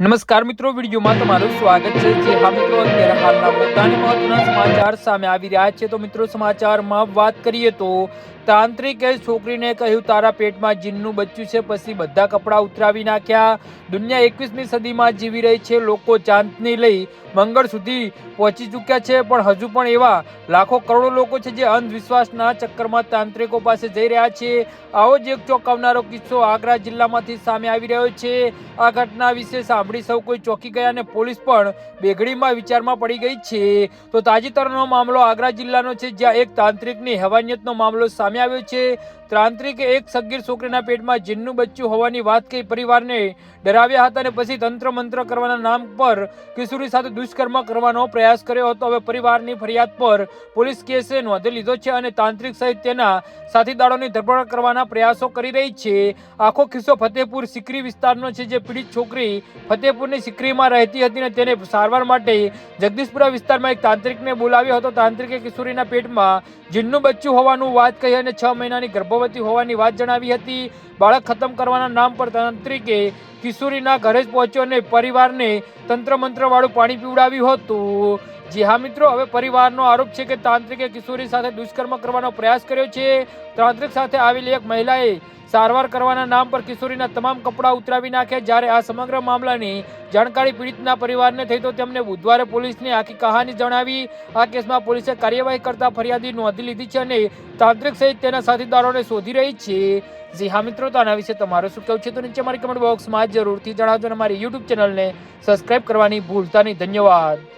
નમસ્કાર મિત્રો, વિડીયોમાં તમારું સ્વાગત છે. જે હા મિત્રો, અત્યારે હાલના મોટા મહત્વના સમાચાર સામે આવી રહ્યા છે. તો મિત્રો, સમાચારમાં વાત કરીએ તો તાંત્રિકે છોકરીને કહ્યું, તારા પેટમાં જીનનું બચ્ચું છે. પછી બધા કપડાં ઉતરાવી નાખ્યા. દુનિયા એકવીસમી સદીમાં જીવી રહી છે. લોકો ચાંદની લઈ મંગળ સુધી પહોંચી ચૂક્યા છે. પણ હજુ પણ એવા લાખો કરોડો લોકો છે જે અંધવિશ્વાસના ચક્કરમાં તાંત્રિકો પાસે જઈ રહ્યા છે. આવો જ એક ચોંકાવનારો કિસ્સો આગ્રા જિલ્લામાંથી સામે આવી રહ્યો છે. આ ઘટના વિશે સાંભળી. સૌ કોઈ ચોકી ગયા અને પોલીસ પણ બેગડીમાં વિચારમાં પડી ગઈ છે. તો તાજેતરનો મામલો આગ્રા જિલ્લાનો છે, જ્યાં એક તાંત્રિકની હેવાનિયતનો મામલો સામે આવ્યો છે. તાંત્રિકે એક સગીર છોકરીના પેટમાં જીનનું બચ્ચું હોવાની વાત કહી પરિવારને ડરાવ્યા હતા અને પછી તંત્ર મંત્ર કરવાના નામ પર કિશોરી સાથે દુષ્કર્મ કરવાનો પ્રયાસ કર્યો હતો. હવે પરિવારની ફરિયાદ પર પોલીસ કેસે નોંધી લીધો છે અને તાંત્રિક સહિત તેના સાથીદારોની ધરપકડ કરવાના પ્રયાસો કરી રહી છે. આખો કિસ્સો ફતેપુર સિકરી વિસ્તારનો છે જે પીડિત છોકરી ફતેપુરની સિકરીમાં રહેતી હતી અને તેને સારવાર માટે જગદીશપુરા વિસ્તારમાં એક તાંત્રિકને બોલાવ્યો હતો. તાંત્રિકે કિશોરીના પેટમાં જીનનું બચ્ચું હોવાનું વાત કહી અને છ મહિનાની ગર્ભવતી હોવાની વાત જણાવી હતી. બાળક ખતમ કરવાના નામ પર તાંત્રિકે કિશોરીના ઘરે જ પહોંચ્યો અને પરિવારને તંત્ર મંત્ર વાળું પાણી પીવડાવ્યું હતું. જી હા મિત્રો, હવે પરિવારનો આરોપ છે કે તાંત્રિકે કિશોરી સાથે દુષ્કર્મ કરવાનો પ્રયાસ કર્યો છે. તાંત્રિક સાથે આવેલી એક મહિલાએ સારવાર કરવાના નામ પર કિશોરીના તમામ કપડાં ઉતરાવી નાખ્યા. જ્યારે આ સમગ્ર મામલાની જાણકારી પીડિતના પરિવારને થઈ, તો તેમને બુધવારે પોલીસને આખી કહાની જણાવી. આ કેસમાં પોલીસે કાર્યવાહી કરતા ફરિયાદી નોંધી લીધી છે અને તાંત્રિક સહિત તેના સાથીદારોને શોધી રહી છે. જી હા મિત્રો, તો આના વિશે તમારું શું કહેવું છે? તો નીચે મારી કમેન્ટ બોક્સમાં જરૂરથી જણાવજો અને મારી યુટ્યુબ ચેનલને સબસ્ક્રાઇબ કરવાની ભૂલતા નહીં. ધન્યવાદ.